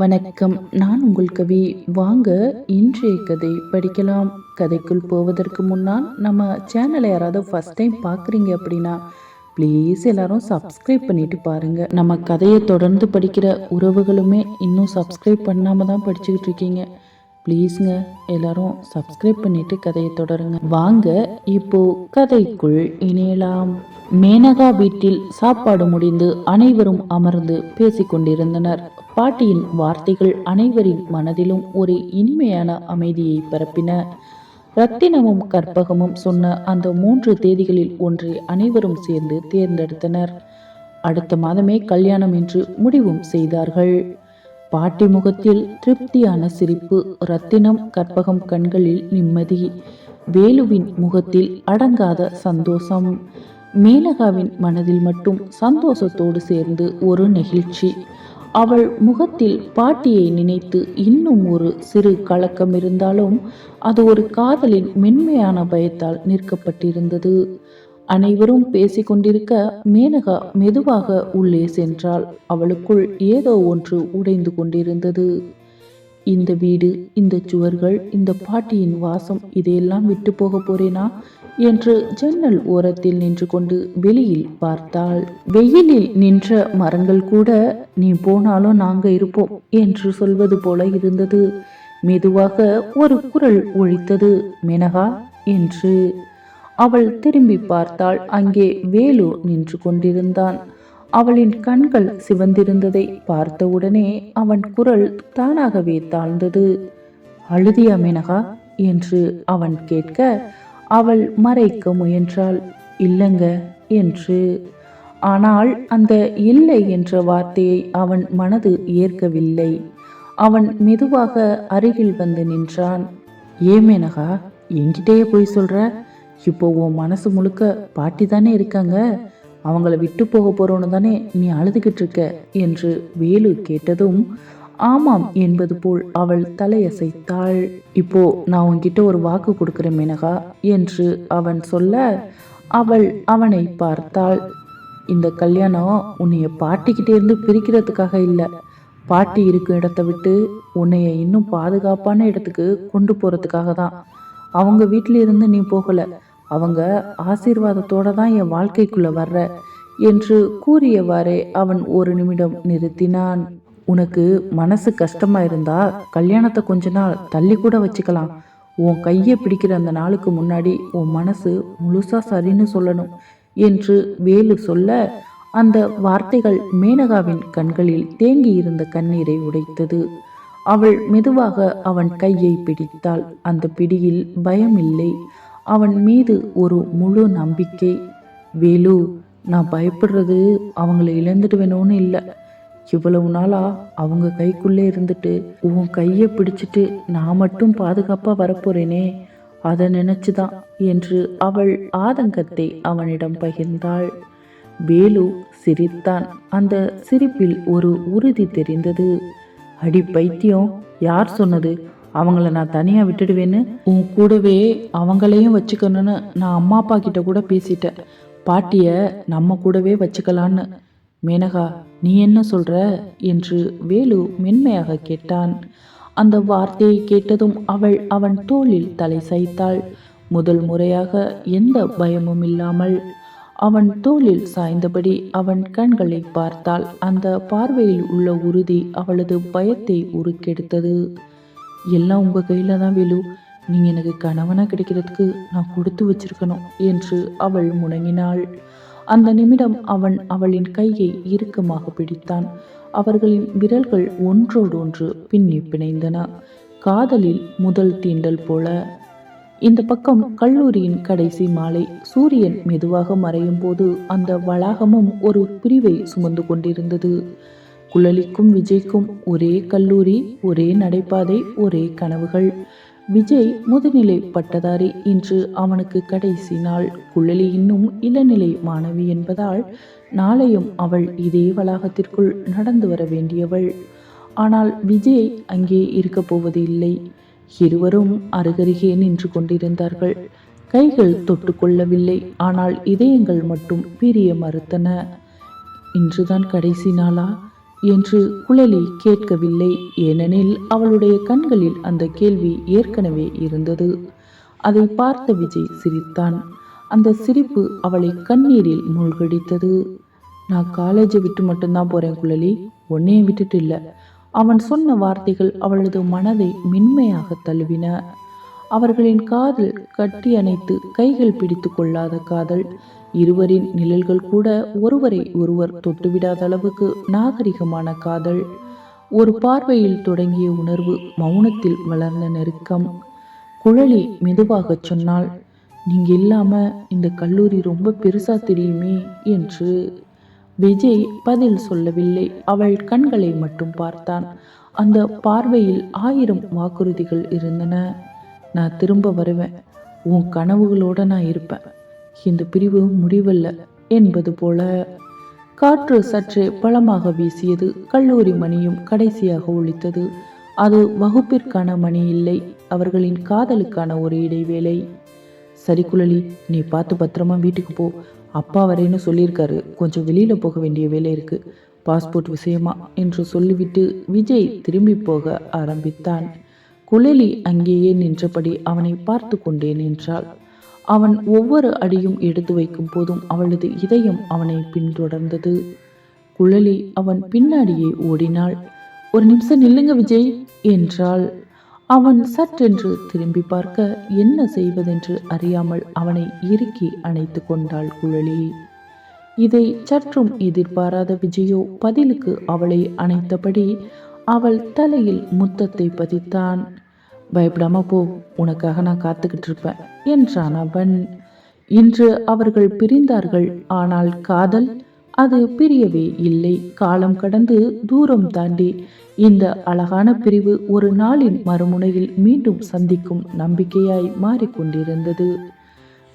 வணக்கம். நான் உங்கள் கவி. வாங்க இன்றைய கதை படிக்கலாம். கதைக்குள் போவதற்கு முன்னால் நம்ம சேனலை யாராவது ஃபஸ்ட் டைம் பார்க்குறீங்க அப்படின்னா ப்ளீஸ் எல்லாரும் சப்ஸ்கிரைப் பண்ணிட்டு பாருங்க. நம்ம கதையை தொடர்ந்து படிக்கிற உறவுகளுமே இன்னும் சப்ஸ்கிரைப் பண்ணாமல் தான் படிச்சுக்கிட்டு இருக்கீங்க. ப்ளீஸ்ங்க. எல்லாரும் சப்ஸ்கிரைப் பண்ணிட்டு கதையை தொடருங்க. வாங்க இப்போ கதைக்குள் இணையலாம். மேனகா வீட்டில் சாப்பாடு முடிந்து அனைவரும் அமர்ந்து பேசிக்கொண்டிருந்தனர் பாட்டியின் வார்த்தைகள் அனைவரின் மனதிலும் ஒரு இனிமையான அமைதியை பரப்பின. ரத்தினமும் கற்பகமும் சொன்ன அந்த மூன்று தேதிகளில் ஒன்றை அனைவரும் சேர்ந்து தேர்ந்தெடுத்தனர். அடுத்த மாதமே கல்யாணம் என்று முடிவும் செய்தார்கள். பாட்டி முகத்தில் திருப்தியான சிரிப்பு ரத்தினம் கற்பகம் கண்களில் நிம்மதி வேலுவின் முகத்தில் அடங்காத சந்தோஷம். மேனகாவின் மனதில் மட்டும் சந்தோஷத்தோடு சேர்ந்து ஒரு நெகிழ்ச்சி. அவள் முகத்தில் பாட்டியை நினைத்து இன்னும் ஒரு சிறு கலக்கம் இருந்தாலும் அது ஒரு காதலின் மென்மையான பயத்தால் நிற்கப்பட்டிருந்தது. அனைவரும் பேசிக்கொண்டிருக்க மேனகா மெதுவாக உள்ளே சென்றாள். அவளுக்குள் ஏதோ ஒன்று உடைந்து கொண்டிருந்தது. இந்த வீடு இந்த சுவர்கள் இந்த பாட்டியின் வாசம் இதையெல்லாம் விட்டு போக போறேனா? என்று ஜன்னல் ஓரத்தில் நின்று கொண்டு வெளியில் பார்த்தாள். வெயிலில் நின்ற மரங்கள் கூட நீ போனாலும் நாங்க இருப்போம் என்று சொல்வது போல இருந்தது. மெதுவாக ஒரு குரல் ஒழித்தது மேனகா என்று. அவள் திரும்பி பார்த்தாள். அங்கே வேலு நின்று கொண்டிருந்தான். அவளின் கண்கள் சிவந்திருந்ததை பார்த்தவுடனே அவன் குரல் தானாகவே தாழ்ந்தது. அழுதியா மேனகா? என்று அவன் கேட்க அவள் மறைக்க முயன்றாள். இல்லைங்க என்று. ஆனால் அந்த இல்லை என்ற வார்த்தையை அவன் மனது ஏற்கவில்லை. அவன் மெதுவாக அருகில் வந்து நின்றான். ஏமேனகா என்கிட்டயே போய் சொல்ற? இப்போ உன் மனசு முழுக்க பாட்டி தானே இருக்காங்க? அவங்கள விட்டு போக போறோன்னு தானே நீ அழுதுகிட்டு இருக்க? என்று வேலு கேட்டதும் ஆமாம் என்பது போல் அவள் தலையசைத்தாள். இப்போ நான் உன்கிட்ட ஒரு வாக்கு கொடுக்குறேன் மேனகா என்று அவன் சொல்ல அவள் அவனை பார்த்தாள். இந்த கல்யாணம் உன்னைய பாட்டிக்கிட்டே இருந்து பிரிக்கிறதுக்காக இல்லை. பாட்டி இருக்கும் இடத்த விட்டு உன்னைய இன்னும் பாதுகாப்பான இடத்துக்கு கொண்டு போறதுக்காக தான். அவங்க வீட்டில இருந்து நீ போகலை. அவங்க ஆசீர்வாதத்தோட தான் என் வாழ்க்கைக்குள்ள வர்ற என்று கூறியவாறே அவன் ஒரு நிமிடம் நிறுத்தினான். உனக்கு மனசு கஷ்டமா இருந்தா கல்யாணத்தை கொஞ்ச நாள் தள்ளி கூட வச்சுக்கலாம். உன் கையை பிடிக்கிற அந்த நாளுக்கு முன்னாடி உன் மனசு முழுசா சரின்னு சொல்லணும் என்று வேலு சொல்ல அந்த வார்த்தைகள் மேனகாவின் கண்களில் தேங்கி இருந்த கண்ணீரை உடைத்தது. அவள் மெதுவாக அவன் கையை பிடித்தாள். அந்த பிடியில் பயம் இல்லை. அவன் மீது ஒரு முழு நம்பிக்கை. வேலு நான் பயப்படுறது அவங்கள இழந்துடுவேணும்னு இல்லை. இவ்வளவு நாளா அவங்க கைக்குள்ளே இருந்துட்டு உன் கையை பிடிச்சிட்டு நான் மட்டும் பாதுகாப்பாக வரப்போறேனே அதை நினைச்சுதான் என்று அவள் ஆதங்கத்தை அவனிடம் பகிர்ந்தாள். வேலு சிரித்தான். அந்த சிரிப்பில் ஒரு உறுதி தெரிந்தது. அடி பைத்தியம் யார் சொன்னது? அவங்கள நான் தனியாக விட்டுடுவேன்னு உன் கூடவே அவங்களையும் வச்சுக்கணும்னு நான் அம்மா அப்பா கிட்ட கூட பேசிட்டேன். பாட்டிய நம்ம கூடவே வச்சுக்கலான்னு. மேனகா நீ என்ன சொல்ற? என்று வேலு மென்மையாக கேட்டான். அந்த வார்த்தையை கேட்டதும் அவள் அவன் தோளில் தலை சாய்த்தாள். முதல் முறையாக எந்த பயமும் இல்லாமல் அவன் தோளில் சாய்ந்தபடி அவன் கண்களை பார்த்தாள். அந்த பார்வையில் உள்ள உறுதி அவளது பயத்தை உருக்கெடுத்தது. எல்லாம் உங்கள் கையில் தான் வேலு நீங்கள் எனக்கு கணவனாக கிடைக்கிறதுக்கு நான் கொடுத்து வச்சிருக்கணும் என்று அவள் முணங்கினாள் அந்த நிமிடம் அவன் அவளின் கையை இறுக்கமாக பிடித்தான். அவர்களின் விரல்கள் ஒன்றோடொன்று பின்னி பிணைந்தன. காதலில் முதல் தீண்டல் போல. இந்த பக்கம் கல்லூரியின் கடைசி மாலை. சூரியன் மெதுவாக மறையும் போது அந்த வளாகமும் ஒரு பிரிவை சுமந்து கொண்டிருந்தது. குழலிக்கும் விஜய்க்கும் ஒரே கல்லூரி ஒரே நடைபாதை ஒரே கனவுகள். விஜய் முதுநிலை பட்டதாரி இன்று அவனுக்கு கடைசி நாள். குழலி இன்னும் இளநிலை மாணவி என்பதால் நாளையும் அவள் இதே வளாகத்திற்குள் நடந்து வர வேண்டியவள். ஆனால் விஜய் அங்கே இருக்கப் போவது இல்லை. இருவரும் அருகருகே நின்று கொண்டிருந்தார்கள். கைகள் தொட்டுக்கொள்ளவில்லை ஆனால் இதயங்கள் மட்டும் பிரிய மறுத்தன. இன்றுதான் கடைசி நாளா? என்று குழலி கேட்கவில்லை. ஏனெனில் அவளுடைய கண்களில் அந்த கேள்வி ஏற்கனவே இருந்தது. அதை பார்த்த விஜய் சிரித்தான். அந்த சிரிப்பு அவளை கண்ணீரில் மூழ்கடித்தது. நான் காலேஜை விட்டு மட்டும்தான் போறேன் குழலி. உன்னையும் விட்டுட்டு இல்லை. அவன் சொன்ன வார்த்தைகள் அவளது மனதை மென்மையாக தழுவின. அவர்களின் காதல் கட்டி அணைத்து கைகள் பிடித்து கொள்ளாத காதல் இருவரின் நிழல்கள் கூட ஒருவரை ஒருவர் தொட்டுவிடாத அளவுக்கு நாகரிகமான காதல். ஒரு பார்வையில் தொடங்கிய உணர்வு மௌனத்தில் வளர்ந்த நெருக்கம். குழலி மெதுவாகச் சொன்னால் நீங்க இல்லாம இந்த கல்லூரி ரொம்ப பெருசா தெரியுமே என்று. விஜய் பதில் சொல்லவில்லை. அவள் கண்களை மட்டும் பார்த்தான். அந்த பார்வையில் ஆயிரம் வாக்குறுதிகள் இருந்தன. நான் திரும்ப வருவேன். உன் கனவுகளோட நான் இருப்பேன். இந்த பிரிவு முடிவல்ல என்பது போல. காற்று சற்று பலமாக வீசியது. கல்லூரி மணியும் கடைசியாக ஒழித்தது. அது வகுப்பிற்கான மணி இல்லை. அவர்களின் காதலுக்கான ஒரு இடைவேளை. சரி குழலி நீ பார்த்து பத்திரமா வீட்டுக்கு போ. அப்பா வரேன்னு சொல்லியிருக்காரு. கொஞ்சம் வெளியில போக வேண்டிய வேலை இருக்கு. பாஸ்போர்ட் விஷயமா என்று சொல்லிவிட்டு விஜய் திரும்பி போக ஆரம்பித்தான். குழலி அங்கேயே நின்றபடி அவனை பார்த்து கொண்டே நின்றாள். அவன் ஒவ்வொரு அடியும் எடுத்து வைக்கும் போதும் அவளது இதயம் அவனை பின்தொடர்ந்தது. குழலி அவன் பின்னாடியே ஓடினாள். ஒரு நிமிஷம் நில்லுங்க விஜய் என்றாள். அவன் சற்றென்று திரும்பி பார்க்க என்ன செய்வதென்று அறியாமல் அவனை இறுக்கி அணைத்து கொண்டாள் குழலி. இதை சற்றும் எதிர்பாராத விஜயோ பதிலுக்கு அவளை அணைத்தபடி அவள் தலையில் முத்தத்தை பதித்தான். பயப்படாம போ உனக்காக நான் காத்துக்கிட்டு இருப்பேன் என்றான் அவன். இன்று அவர்கள் பிரிந்தார்கள் ஆனால் காதல் அது பிரியவே இல்லை. காலம் கடந்து தூரம் தாண்டி இந்த அழகான பிரிவு ஒரு நாளின் மறுமுனையில் மீண்டும் சந்திக்கும் நம்பிக்கையாய் மாறிக்கொண்டிருந்தது.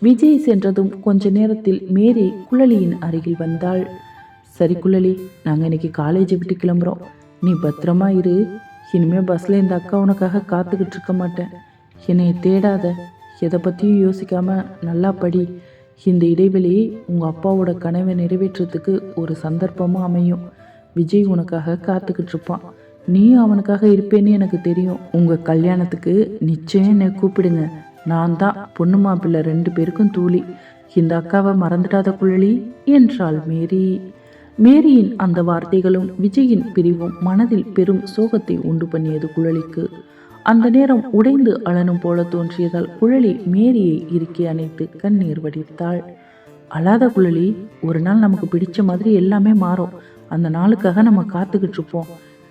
விஜய் சென்றதும் கொஞ்ச நேரத்தில் மேரி குழலியின் அருகில் வந்தாள். சரி குழலி நாங்கள் இன்னைக்கு காலேஜை விட்டு கிளம்புறோம். நீ பத்திரமா இரு. இனிமே பஸ்ல இந்த அக்கா உனக்காக காத்துக்கிட்டு இருக்க மாட்டேன். என்னை தேடாத. எதை பற்றியும் யோசிக்காம நல்லா படி. இந்த இடைவெளி உங்கள் அப்பாவோட கனவை நிறைவேற்றுறதுக்கு ஒரு சந்தர்ப்பமாக அமையும். விஜய் உனக்காக காத்துக்கிட்டு இருப்பான். நீ அவனுக்காக இருப்பேன்னு எனக்கு தெரியும். உங்கள் கல்யாணத்துக்கு நிச்சயம் என்னை கூப்பிடுங்க. நான் தான் பொண்ணு மாப்பிள்ளை ரெண்டு பேருக்கும் தூளி. இந்த அக்காவை மறந்துடாத குழலி என்றாள் மேரி. மேரியின் அந்த வார்த்தைகளும் விஜயின் பிரிவும் மனதில் பெரும் சோகத்தை உண்டு பண்ணியது குழலிக்கு. அந்த நேரம் உடைந்து அழனும் போல தோன்றியதால் குழலி மேரியை இறுக்கி அணைத்து கண்ணீர் வடித்தாள். அழாத குழலி ஒரு நாள் நமக்கு பிடிச்ச மாதிரி எல்லாமே மாறும். அந்த நாளுக்காக நம்ம காத்துக்கிட்டு இருப்போம்.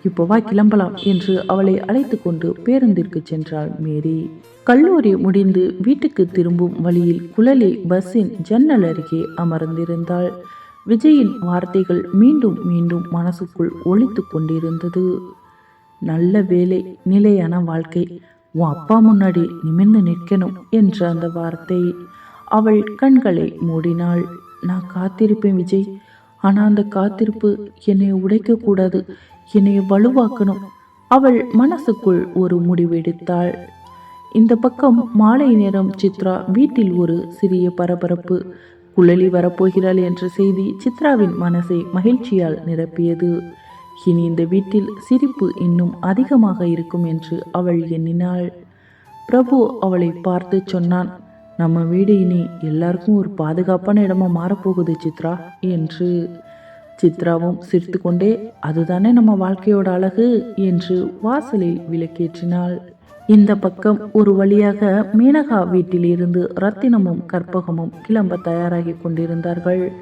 இப்போவா கிளம்பலாம் என்று அவளை அழைத்து கொண்டு பேருந்திற்கு சென்றாள் மேரி. கல்லூரி முடிந்து வீட்டுக்கு திரும்பும் வழியில் குழலி பஸ்ஸின் ஜன்னல் அருகே அமர்ந்திருந்தாள். விஜயின் வார்த்தைகள் மீண்டும் மீண்டும் மனசுக்குள் ஒழித்து கொண்டிருந்தது. நல்ல வேலை நிலையான வாழ்க்கை உன் அப்பா முன்னாடி நிமிர்ந்து நிற்கணும் என்ற அந்த வார்த்தை. அவள் கண்களை மூடினாள். நான் காத்திருப்பேன் விஜய். ஆனால் அந்த காத்திருப்பு என்னை உடைக்கக்கூடாது. என்னை வலுவாக்கணும் அவள் மனசுக்குள் ஒரு முடிவெடுத்தாள் இந்த பக்கம் மாலை நேரம் சித்ரா வீட்டில் ஒரு சிறிய பரபரப்பு. குழலி வரப்போகிறாள் என்ற செய்தி சித்ராவின் மனசை மகிழ்ச்சியால் நிரப்பியது. இனி இந்த வீட்டில் சிரிப்பு இன்னும் அதிகமாக இருக்கும் என்று அவள் எண்ணினாள். பிரபு அவளை பார்த்து சொன்னான் நம்ம வீடு இனி எல்லாருக்கும் ஒரு பாதுகாப்பான இடமா மாறப்போகுது சித்ரா என்று. சித்ராவும் சிரித்து கொண்டே அதுதானே நம்ம வாழ்க்கையோட அழகு என்று வாசலில் விளக்கேற்றினாள். இந்த பக்கம் ஒரு வழியாக மீனகா வீட்டிலிருந்து ரத்தினமும் கற்பகமும் கிளம்ப தயாராகி கொண்டிருந்தார்கள்.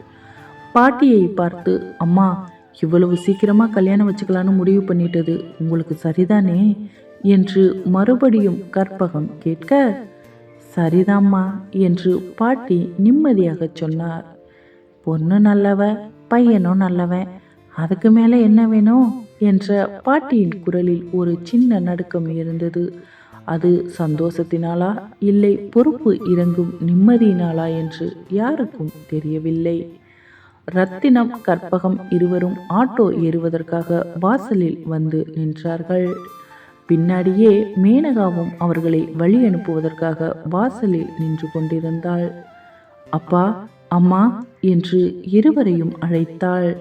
பாட்டியை பார்த்து அம்மா இவ்வளவு சீக்கிரமா கல்யாணம் வச்சுக்கலான்னு முடிவு பண்ணிட்டது. உங்களுக்கு சரிதானே? என்று மறுபடியும் கற்பகம் கேட்க சரிதாம்மா என்று பாட்டி நிம்மதியாக சொன்னார். பொண்ணு நல்லவ பையனும் நல்லவன். அதுக்கு மேலே என்ன வேணும்? என்ற பாட்டியின் குரலில் ஒரு சின்ன நடுக்கம் இருந்தது. அது சந்தோஷத்தினாலா? இல்லை பொறுப்பு இறங்கும் நிம்மதியினாலா என்று யாருக்கும் தெரியவில்லை. ரத்தினம் கற்பகம் இருவரும் ஆட்டோ ஏறுவதற்காக வாசலில் வந்து நின்றார்கள். பின்னாடியே மேனகாவும் அவர்களை வழி அனுப்புவதற்காக வாசலில் நின்று கொண்டிருந்தாள். அப்பா அம்மா என்று இருவரையும் அழைத்தாள்.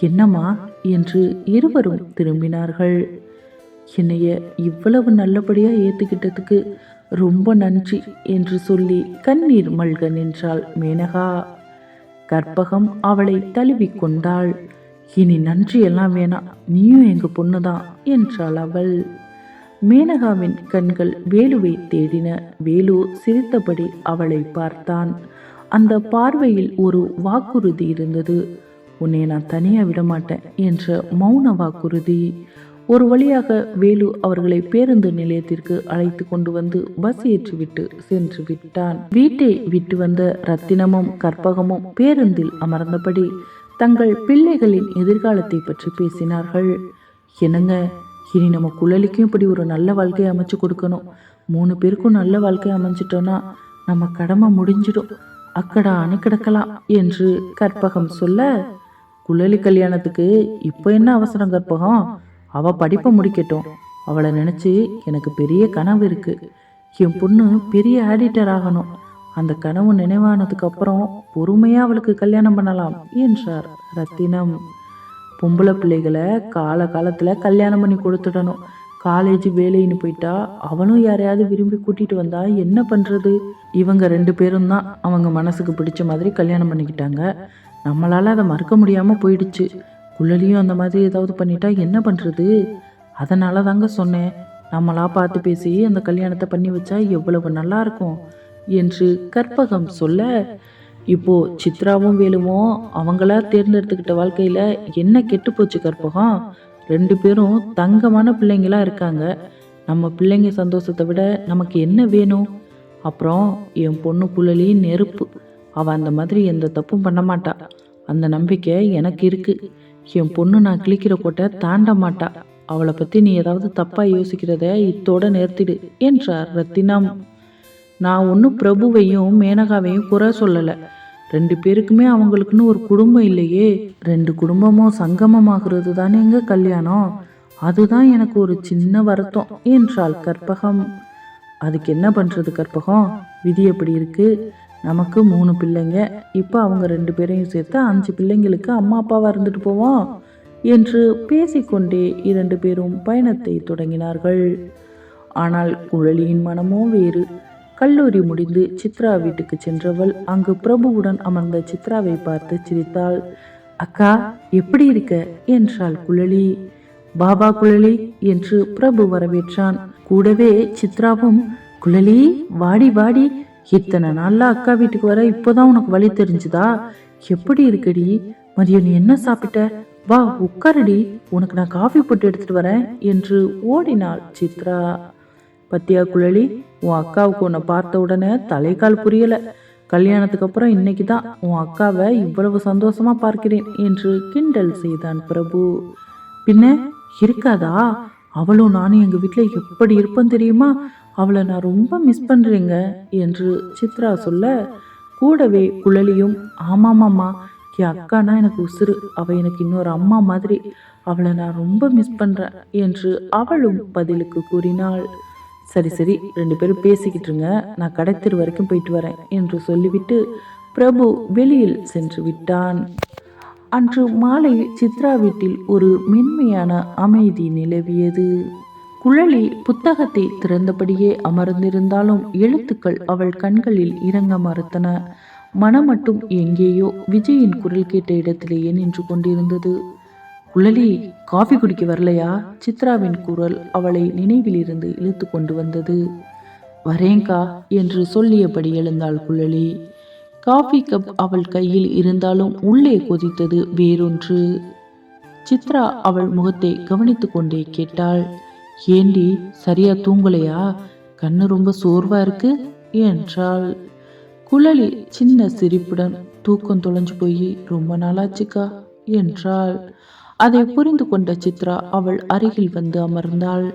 என்னம்மா என்று இருவரும் திரும்பினார்கள். என்னைய இவ்வளவு நல்லபடியாக ஏற்றுக்கிட்டதுக்கு ரொம்ப நன்றி என்று சொல்லி கண்ணீர் மல்க நின்றாள் மேனகா. கற்பகம் அவளை தழுவி கொண்டாள். இனி நன்றி எல்லாம் வேணாம் நீயும் எங்க பொண்ணுதான் என்றாள் அவள். மேனகாவின் கண்கள் வேலுவை தேடின. வேலு சிரித்தபடி அவளை பார்த்தான். அந்த பார்வையில் ஒரு வாக்குறுதி இருந்தது. உன்னை நான் தனியாக விடமாட்டேன் என்ற மௌன வாக்குறுதி. ஒரு வழியாக வேலு அவர்களை பேருந்து நிலையத்திற்கு அழைத்து கொண்டு வந்து பஸ் ஏற்றிவிட்டு சென்று விட்டான். வீட்டை விட்டு வந்த ரத்தினமும் கற்பகமும் பேருந்தில் அமர்ந்தபடி தங்கள் பிள்ளைகளின் எதிர்காலத்தை பற்றி பேசினார்கள். என்னங்க இனி நம்ம குழலிக்கும் இப்படி ஒரு நல்ல வாழ்க்கையை அமைச்சு கொடுக்கணும். மூணு பேருக்கும் நல்ல வாழ்க்கை அமைஞ்சிட்டோன்னா நம்ம கடமை முடிஞ்சிடும். அக்கடா அணு கிடக்கலாம் என்று கற்பகம் சொல்ல குழலி கல்யாணத்துக்கு இப்போ என்ன அவசரம் கற்பகம்? அவ படிப்பை முடிக்கட்டும். அவளை நினைச்சு எனக்கு பெரிய கனவு இருக்கு. என் பொண்ணு பெரிய ஆடிட்டர் ஆகணும். அந்த கனவு நினைவானதுக்கு அப்புறம் பொறுமையா அவளுக்கு கல்யாணம் பண்ணலாம் என்றார் ரத்தினம். பொம்பளை பிள்ளைகளை கால காலத்துல கல்யாணம் பண்ணி கொடுத்துடணும். காலேஜ் வேலைன்னு போயிட்டா அவனும் யாரையாவது விரும்பி கூட்டிட்டு வந்தா என்ன பண்றது? இவங்க ரெண்டு பேரும் தான் அவங்க மனசுக்கு பிடிச்ச மாதிரி கல்யாணம் பண்ணிக்கிட்டாங்க. நம்மளால் அதை மறுக்க முடியாமல் போயிடுச்சு. குள்ளலியும் அந்த மாதிரி ஏதாவது பண்ணிட்டா என்ன பண்ணுறது அதனால தாங்க சொன்னேன். நம்மளா பார்த்து பேசி அந்த கல்யாணத்தை பண்ணி வச்சா எவ்வளவு நல்லா இருக்கும் என்று கற்பகம் சொல்ல இப்போ சித்ராவும் வேலுவும் அவங்களா தேர்ந்தெடுத்துக்கிட்ட வாழ்க்கையில என்ன கெட்டு போச்சு கற்பகம்? ரெண்டு பேரும் தங்கமான பிள்ளைங்களா இருக்காங்க. நம்ம பிள்ளைங்க சந்தோஷத்தை விட நமக்கு என்ன வேணும்? அப்புறம் என் பொண்ணு புள்ளலி நெருப்பு அவள் அந்த மாதிரி எந்த தப்பும் பண்ண மாட்டா. அந்த நம்பிக்கை எனக்கு இருக்கு. என் பொண்ணு நான் கிழிக்கிற கோட்டை தாண்ட மாட்டா. அவளை பத்தி நீ ஏதாவது தப்பா யோசிக்கிறத இத்தோட நிறுத்திடு என்றார் ரத்தினம். நான் ஒன்றும் பிரபுவையும் மேனகாவையும் குறை சொல்லலை. ரெண்டு பேருக்குமே அவங்களுக்குன்னு ஒரு குடும்பம் இல்லையே. ரெண்டு குடும்பமும் சங்கமமாகிறது தானே எங்கள் கல்யாணம். அதுதான் எனக்கு ஒரு சின்ன வருத்தம் என்றாள் கற்பகம். அதுக்கு என்ன பண்ணுறது கற்பகம்? விதி எப்படி இருக்கு? நமக்கு மூணு பிள்ளைங்க. இப்போ அவங்க ரெண்டு பேரையும் சேர்த்து அஞ்சு பிள்ளைங்களுக்கு அம்மா அப்பாவாக இருந்துட்டு போவோம் என்று பேசிக்கொண்டே இரண்டு பேரும் பயணத்தை தொடங்கினார்கள். ஆனால் குழலியின் மனமோ வேறு. கல்லூரி முடிந்து சித்ரா வீட்டுக்கு சென்றவள் அங்கு பிரபுவுடன் அமர்ந்த சித்ராவை பார்த்து சிரித்தாள். அக்கா எப்படி இருக்க? என்றாள் குழலி. பாபா குழலி என்று பிரபு வரவேற்றான். கூடவே சித்ராவும் குழலி வாடி வாடி இத்தனை நாளில் அக்கா வீட்டுக்கு வர இப்போதான் உனக்கு வழி தெரிஞ்சுதா? எப்படி இருக்குடி? மதியம் நீ என்ன சாப்பிட்ட? வா உட்காரடி. உனக்கு நான் காஃபி போட்டு எடுத்துட்டு வரேன் என்று ஓடினாள் சித்ரா. பத்தியா குழலி உன் அக்காவுக்கு உன்னை பார்த்த உடனே தலைக்கால் புரியல. கல்யாணத்துக்கு அப்புறம் இன்னைக்கு தான் உன் அக்காவை இவ்வளவு சந்தோஷமா பார்க்கிறேன் என்று கிண்டல் செய்தான் பிரபு. பின்ன இருக்காதா? அவளும் நானும் எங்க வீட்டில் எப்படி இருப்போம் தெரியுமா? அவளை நான் ரொம்ப மிஸ் பண்ணுறேங்க என்று சித்ரா சொல்ல கூடவே குழலியும் ஆமாமாம்மா என் அக்கானா எனக்கு உசுறு. அவள் எனக்கு இன்னொரு அம்மா மாதிரி. அவளை நான் ரொம்ப மிஸ் பண்ணுறேன் என்று அவளும் பதிலுக்கு கூறினாள். சரி சரி ரெண்டு பேரும் பேசிக்கிட்டு இருங்க. நான் கடைத்தெரு வரைக்கும் போயிட்டு வரேன் என்று சொல்லிவிட்டு பிரபு வெளியில் சென்று விட்டான். அன்று மாலை சித்ரா வீட்டில் ஒரு மென்மையான அமைதி நிலவியது. குழலி புத்தகத்தை திறந்தபடியே அமர்ந்திருந்தாலும் எழுத்துக்கள் அவள் கண்களில் இறங்க மறுத்தன. மனம் மட்டும் எங்கேயோ விஜயின் குரல் கேட்ட இடத்திலேயே நின்று கொண்டிருந்தது. குழலி காஃபி குடிக்க வரலையா? சித்ராவின் குரல் அவளை நினைவிலிருந்து இழுத்து கொண்டு வந்தது. வரேங்கா என்று சொல்லியபடி எழுந்தாள் குழலி. காஃபி கப் அவள் கையில் இருந்தாலும் உள்ளே கொதித்தது வேறொன்று. சித்ரா அவள் முகத்தை கவனித்து கொண்டே கேட்டாள். ஏண்டி சரியா தூங்கலையா? கண்ணு ரொம்ப சோர்வா இருக்கு என்றாள். குழலி சின்ன சிரிப்புடன் தூக்கம் தொலைஞ்சு போய் ரொம்ப நாளாச்சுக்கா என்றாள். அதை புரிந்து கொண்ட சித்ரா அவள் அருகில் வந்து அமர்ந்தாள்.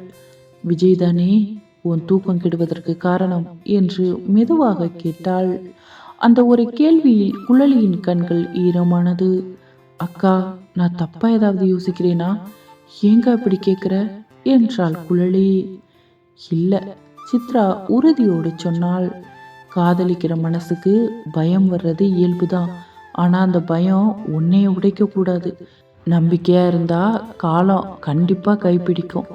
விஜய்தானே உன் தூக்கம் கெடுவதற்கு காரணம் என்று மெதுவாக கேட்டாள். அந்த ஒரு கேள்வியில் குழலியின் கண்கள் ஈரமானது. அக்கா நான் தப்பா ஏதாவது யோசிக்கிறேனா? ஏங்க அப்படி கேட்குற என்றாள் குழலி. இல்லை சித்ரா உறுதியோடு சொன்னால் காதலிக்கிற மனசுக்கு பயம் வர்றது இயல்புதான். ஆனா அந்த பயம் உன்னைய உடைக்க கூடாது. நம்பிக்கையாக இருந்தால் காலம் கண்டிப்பாக கைப்பிடிக்கும்.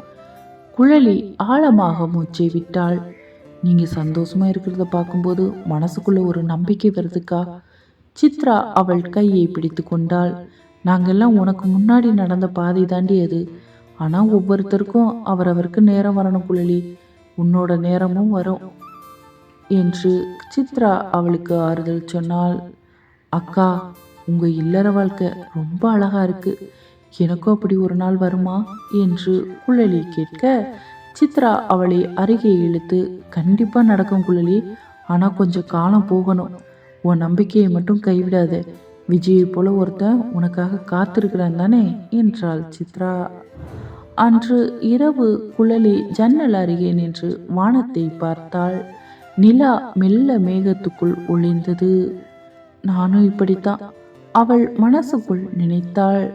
குழலி ஆழமாக மூச்சை விட்டாள். நீங்கள் சந்தோஷமாக இருக்கிறத பார்க்கும்போது மனசுக்குள்ளே ஒரு நம்பிக்கை வருதுக்கா? சித்ரா அவள் கையை பிடித்து கொண்டாள். நாங்கெல்லாம் உனக்கு முன்னாடி நடந்த பாதை தாண்டி அது. ஆனால் ஒவ்வொருத்தருக்கும் அவரவருக்கு நேரம் வரணும் குழலி உன்னோட நேரமும் வரும். என்று சித்ரா அவளுக்கு ஆறுதல் சொன்னால் அக்கா உங்கள் இல்லற வாழ்க்கை ரொம்ப அழகாக இருக்குது எனக்கும் அப்படி ஒரு நாள் வருமா? என்று குழலி கேட்க சித்ரா அவளை அருகே இழுத்து கண்டிப்பாக நடக்கும் குழலி. ஆனால் கொஞ்சம் காலம் போகணும். உன் நம்பிக்கையை மட்டும் கைவிடாத. விஜயை போல ஒருத்தன் உனக்காக காத்திருக்கிறான் தானே? என்றாள் சித்ரா. அன்று இரவு குழலி ஜன்னல் அருகே நின்று வானத்தை பார்த்தாள். நிலா மெல்ல மேகத்துக்குள் ஒளிந்தது. நானும் இப்படித்தான் அவள் மனசுக்குள் நினைத்தாள்.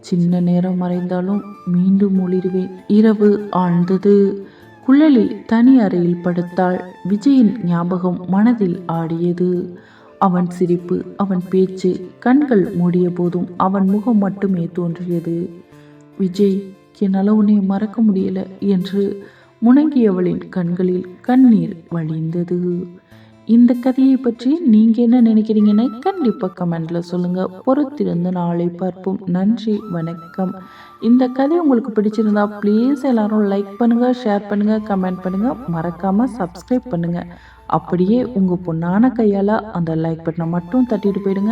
சின்ன நேரம் மறைந்தாலும் மீண்டும் ஒளிருவேன். இரவு ஆழ்ந்தது. குழலி தனி அறையில் படுத்தாள். விஜயின் ஞாபகம் மனதில் ஆடியது. அவன் சிரிப்பு அவன் பேச்சு கண்கள் மூடிய போதும் அவன் முகம் மட்டுமே தோன்றியது. விஜய் என்னால் உன்னை மறக்க முடியல என்று முணங்கியவளின் கண்களில் கண்ணீர் வழிந்தது. இந்த கதையை பற்றி நீங்கள் என்ன நினைக்கிறீங்கன்னு கண்டிப்பாக கமெண்டில் சொல்லுங்கள் பொறுத்திருந்து நாளை பார்ப்போம். நன்றி வணக்கம். இந்த கதை உங்களுக்கு பிடிச்சிருந்தா ப்ளீஸ் எல்லாரும் லைக் பண்ணுங்கள் ஷேர் பண்ணுங்கள் கமெண்ட் பண்ணுங்கள் மறக்காமல் சப்ஸ்கிரைப் பண்ணுங்கள் அப்படியே உங்கள் பொண்ணான கையால் அந்த லைக் பட்டனை மட்டும் தட்டிட்டு போயிடுங்க.